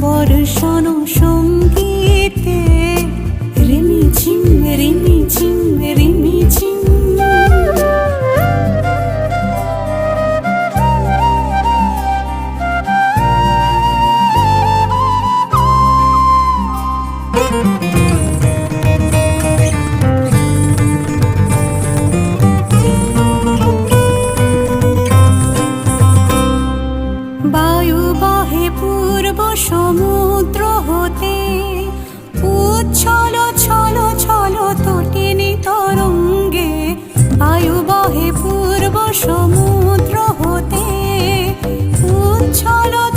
বর্ষণ সঙ্গীতে রিমি ঝিম রিমি বায়ু বহে পূর্ব চলো চলো চলো তটিনী তরঙ্গে। আয়ু বহে পূর্ব সমুদ্র হতে। উচ্ছলো